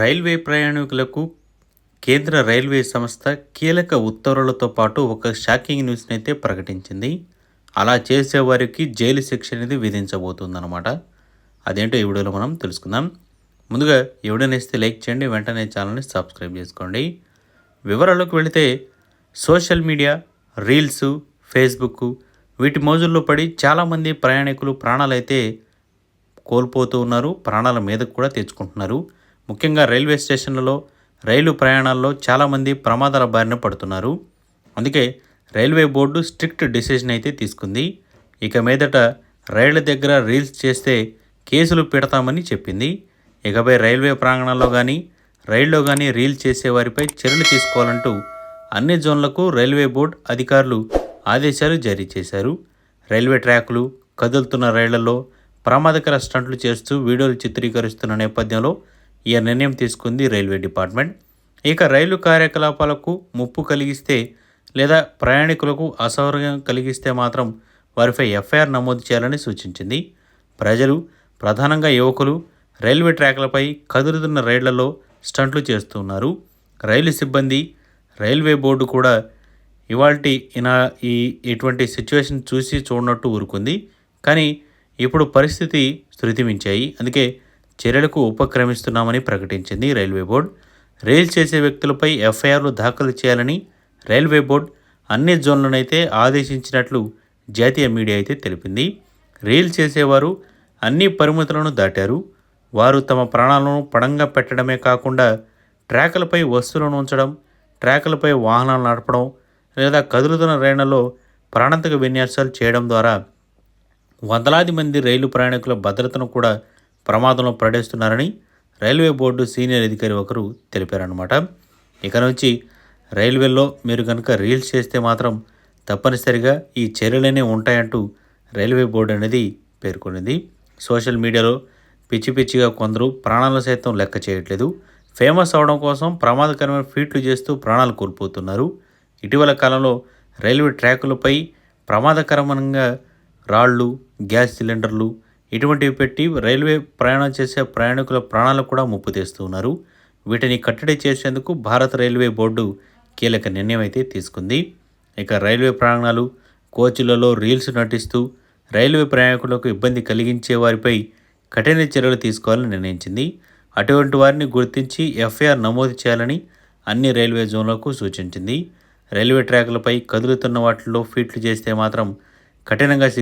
Railway ప్రయాణికులకు కేంద్ర railway సంస్థ కీలక ఉత్తర్వులతో పాటు ఒక షాకింగ్ న్యూస్ని అయితే ప్రకటించింది. అలా చేసేవారికి జైలు శిక్ష అనేది విధించబోతుందన్నమాట. అదేంటో ఈ వీడియోలో మనం తెలుసుకుందాం. ముందుగా ఎవడైనా ఇస్తే లైక్ చేయండి వెంటనే ఛానల్ని సబ్స్క్రైబ్ చేసుకోండి. వివరాలకు వెళితే సోషల్ మీడియా రీల్స్ ఫేస్బుక్ వీటి మోజుల్లో పడి చాలామంది ప్రయాణికులు ప్రాణాలైతే కోల్పోతూ ఉన్నారు ప్రాణాల మీదకు కూడా తెచ్చుకుంటున్నారు. ముఖ్యంగా రైల్వే స్టేషన్లలో రైలు ప్రయాణాల్లో చాలామంది ప్రమాదాల బారిన పడుతున్నారు. అందుకే రైల్వే బోర్డు స్ట్రిక్ట్ డిసిషన్ అయితే తీసుకుంది. ఇక మీదట రైళ్ళ దగ్గర రీల్స్ చేస్తే కేసులు పెడతామని చెప్పింది. ఇకపై రైల్వే ప్రాంగణంలో కానీ రైల్లో కానీ రీల్ చేసే వారిపై చర్యలు తీసుకోవాలంటూ అన్ని జోన్లకు రైల్వే బోర్డు అధికారులు ఆదేశాలు జారీ చేశారు. రైల్వే ట్రాకులు కదులుతున్న రైళ్ళలో ప్రమాదకర స్టంట్లు చేస్తూ వీడియోలు చిత్రీకరిస్తున్న నేపథ్యంలో ఈ నిర్ణయం తీసుకుంది రైల్వే డిపార్ట్మెంట్. ఇక రైలు కార్యకలాపాలకు ముప్పు కలిగిస్తే లేదా ప్రయాణికులకు అసౌకర్యం కలిగిస్తే మాత్రం వారిపై ఎఫ్ఐఆర్ నమోదు చేయాలని సూచించింది. ప్రజలు ప్రధానంగా యువకులు రైల్వే ట్రాక్లపై కదులుతున్న రైళ్ళలో స్టంట్లు చేస్తున్నారు రైలు సిబ్బంది రైల్వే బోర్డు కూడా ఇవాల్టి ఇనా ఈ ఇటువంటి సిచ్యువేషన్ చూసి చూడనట్టు ఊరుకుంది. కానీ ఇప్పుడు పరిస్థితి శృతిమించాయి అందుకే చర్యలకు ఉపక్రమిస్తున్నామని ప్రకటించింది రైల్వే బోర్డు. రైల్ చేసే వ్యక్తులపై ఎఫ్ఐఆర్లు దాఖలు చేయాలని రైల్వే బోర్డు అన్ని జోన్లనైతే ఆదేశించినట్లు జాతీయ మీడియా అయితే తెలిపింది. రైలు చేసేవారు అన్ని పరిమితులను దాటారు. వారు తమ ప్రాణాలను పడంగా పెట్టడమే కాకుండా ట్రాకులపై వస్తువులను ఉంచడం ట్రాకులపై వాహనాలు నడపడం లేదా కదులుతున్న రైళ్ళలో ప్రాణాంతక విన్యాసాలు చేయడం ద్వారా వందలాది మంది రైలు ప్రయాణికుల భద్రతను కూడా ప్రమాదంలో పడేస్తున్నారని రైల్వే బోర్డు సీనియర్ అధికారి ఒకరు తెలిపారనమాట ఇక నుంచి రైల్వేలో మీరు కనుక రీల్స్ చేస్తే మాత్రం తప్పనిసరిగా ఈ చర్యలనే ఉంటాయంటూ రైల్వే బోర్డు అనేది పేర్కొనింది. సోషల్ మీడియాలో పిచ్చి పిచ్చిగా కొందరు ప్రాణాలను సైతం లెక్క చేయట్లేదు. ఫేమస్ అవడం కోసం ప్రమాదకరమైన ఫీట్లు చేస్తూ ప్రాణాలు కోల్పోతున్నారు. ఇటీవల కాలంలో రైల్వే ట్రాకులపై ప్రమాదకరమంగా రాళ్ళు గ్యాస్ సిలిండర్లు ఇటువంటివి పెట్టి రైల్వే ప్రయాణం చేసే ప్రయాణికుల ప్రాణాలకు కూడా ముప్పు తెస్తున్నారు వీటిని కట్టడి చేసేందుకు భారత రైల్వే బోర్డు కీలక నిర్ణయం అయితే తీసుకుంది. ఇక రైల్వే ప్రాంగణాలు కోచ్లలో రీల్స్ నటిస్తూ రైల్వే ప్రయాణికులకు ఇబ్బంది కలిగించే వారిపై కఠిన చర్యలు తీసుకోవాలని నిర్ణయించింది. అటువంటి వారిని గుర్తించి ఎఫ్ఐఆర్ నమోదు చేయాలని అన్ని రైల్వే జోన్లకు సూచించింది. రైల్వే ట్రాకులపై కదులుతున్న వాటిల్లో ఫీట్లు చేస్తే మాత్రం కఠినంగా